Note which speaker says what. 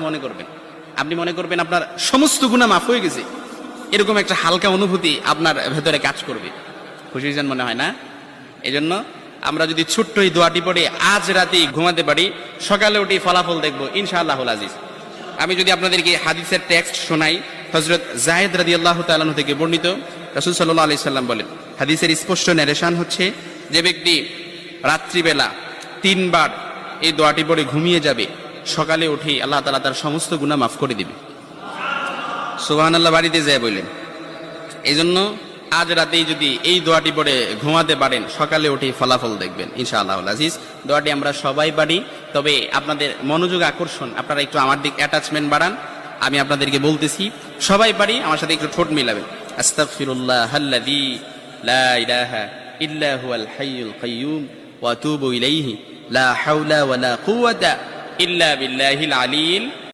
Speaker 1: মনে করবেন। আপনি মনে করবেন আপনার সমস্ত গুণা মাফ হয়ে গেছে। এরকম একটা হালকা অনুভূতি আপনার ভেতরে কাজ করবে। খুশি হয়েছেন মনে হয় না? এই জন্য আমরা যদি ছোট্ট এই দোয়াটি পড়ে আজ রাতে ঘুমাতে পারি, সকালে উঠে ফলাফল দেখব ইনশাআল্লাহ আজিজ। আমি যদি আপনাদেরকে হাদিসের টেক্সট শোনাই হজরত জাহেদ রাদি আল্লাহ তালাহ থেকে বর্ণিত, রসুল সাল্লাহ আলি সাল্লাম বলেন, হাদিসের স্পষ্ট ন্যারেশন হচ্ছে যে ব্যক্তি রাত্রিবেলা তিনবার এই দোয়াটি পড়ে ঘুমিয়ে যাবে। সকালে উঠে আল্লাহ তালা তার সমস্ত গুণা মাফ করে দিবে। সুবাহান আল্লাহ বাড়িতে যায় বললেন। এই জন্য আজ রাতেই যদি এই দোয়াটি পড়ে ঘুমাতে পারেন, সকালে উঠে ফলাফল দেখবেন, ইনশাআল্লাহ আজিজ। দোয়াটি আমরা সবাই পারি, তবে আপনাদের মনোযোগ আকর্ষণ, আপনারা একটু আমার দিক অ্যাটাচমেন্ট বাড়ান, আমি আপনাদেরকে বলতেছি, সবাই পারি, আমার সাথে একটু ঠোঁট মিলাবেন। আস্তাগফিরুল্লাহ আল্লাযী লা ওয়া লা লা إلا بالله العليل